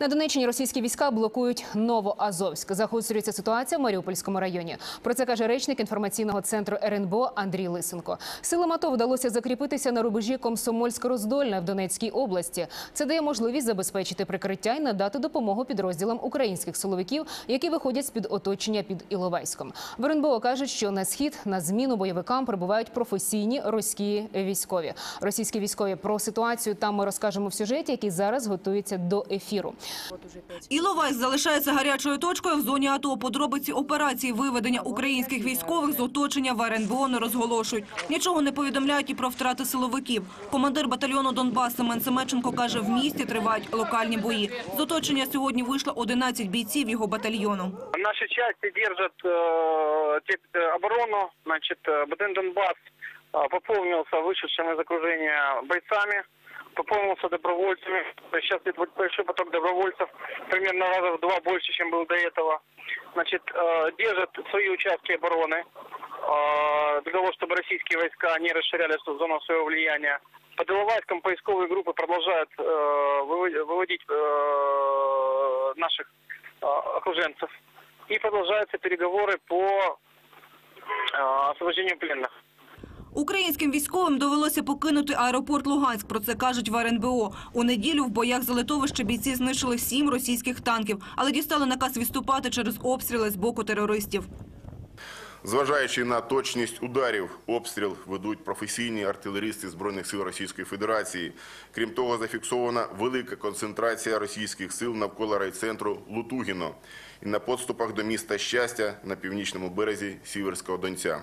На Донеччині російські війська блокують Новоазовськ. Загострюється ситуація в Маріупольському районі. Про це каже речник інформаційного центру РНБО Андрій Лисенко. Силам АТО вдалося закріпитися на рубежі Комсомольськ-Роздольне в Донецькій області. Це дає можливість забезпечити прикриття і надати допомогу підрозділам українських силовиків, які виходять з під оточення під Іловайськом. В РНБО кажуть, що на схід на зміну бойовикам прибувають професійні російські військові. Російські військові про ситуацію там ми розкажемо в сюжеті, який зараз готується до ефіру. Іловайськ залишається гарячою точкою в зоні АТО. Подробиці операції виведення українських військових з оточення в РНБО не розголошують. Нічого не повідомляють і про втрати силовиків. Командир батальйону Донбас Семен Семеченко каже, в місті тривають локальні бої. З оточення сьогодні вийшло 11 бійців його батальйону. Наши части держат э, те- э, оборону. Значит, э, БТН Донбасс э, пополнился вышедшими из окружения бойцами, Пополнился добровольцами. Сейчас идет большой поток добровольцев, примерно раза в два больше, чем был до этого. Значит, э, держат свои участки обороны э, для того, чтобы российские войска не расширяли зону своего влияния. Под Иловайском поисковые группы продолжают э, выво- выводить наших окруженцев. И продолжаются переговоры по освобождению пленных. Українським військовим довелося покинути аеропорт Луганськ. Про це кажуть в РНБО. У неділю в боях за литовище бійці знищили сім російських танків, але дістали наказ відступати через обстріли з боку терористів. Зважаючи на точність ударів, обстріл ведуть професійні артилеристи Збройних сил Російської Федерації. Крім того, зафіксована велика концентрація російських сил навколо райцентру Лутугіно і на подступах до міста Щастя на північному березі Сіверського Донця.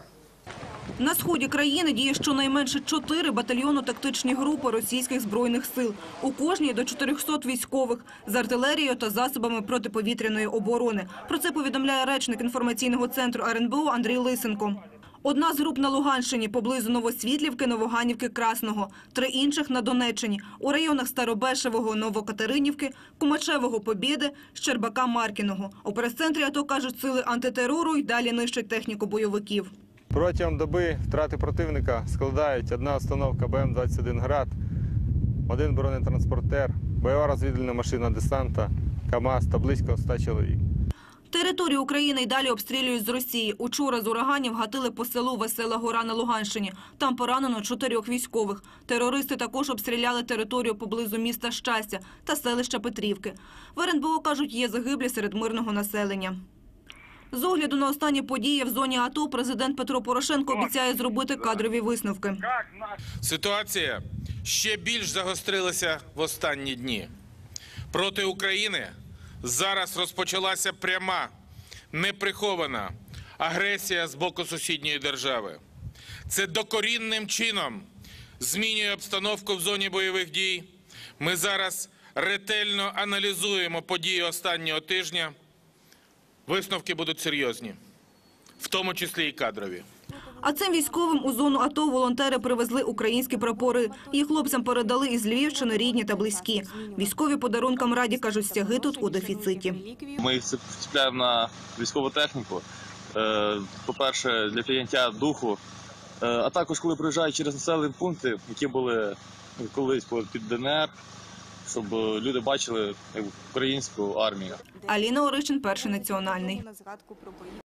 На сході країни діє щонайменше чотири батальйонно-тактичні групи російських збройних сил. У кожній до 400 військових з артилерією та засобами протиповітряної оборони. Про це повідомляє речник інформаційного центру РНБО Андрій Лисенко. Одна з груп на Луганщині поблизу Новосвітлівки, Новоганівки, Красного. Три інших на Донеччині у районах Старобешевого, Новокатеринівки, Кумачевого, Побєди, Щербака, Маркіного. У прес-центрі АТО кажуть, сили антитерору й далі нищать техніку бойовиків. Протягом доби втрати противника складають одна установка БМ-21 «Град», один бронетранспортер, бойова розвідувальна машина десанта, КАМАЗ та близько 100 чоловік. Територію України й далі обстрілюють з Росії. Учора з ураганів гатили по селу Весела Гора на Луганщині. Там поранено чотирьох військових. Терористи також обстріляли територію поблизу міста Щастя та селища Петрівки. В РНБО кажуть, є загиблі серед мирного населення. З огляду на останні події в зоні АТО президент Петро Порошенко обіцяє зробити кадрові висновки. Ситуація ще більш загострилася в останні дні. Проти України зараз розпочалася пряма, неприхована агресія з боку сусідньої держави. Це докорінним чином змінює обстановку в зоні бойових дій. Ми зараз ретельно аналізуємо події останнього тижня. Висновки будуть серйозні, в тому числі і кадрові. А цим військовим у зону АТО волонтери привезли українські прапори. Їх хлопцям передали із Львівщини рідні та близькі. Військові подарункам раді кажуть, стяги тут у дефіциті. Ми їх цепляємо на військову техніку. Е, По-перше, для підняття духу. Е, А також, коли приїжджають через населені пункти, які були колись під ДНР, щоб люди бачили українську армію. Аліна Орищин, перший національний.